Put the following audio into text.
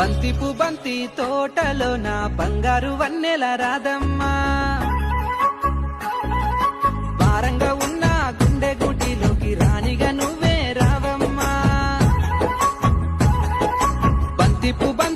బంతిపు బంతి తోటలో నా బంగారు వన్నెల రాదమ్మా భారంగా ఉన్న గుండె గుడిలోకి రాణిగా నువ్వే రావమ్మా. బంతిపు బంతి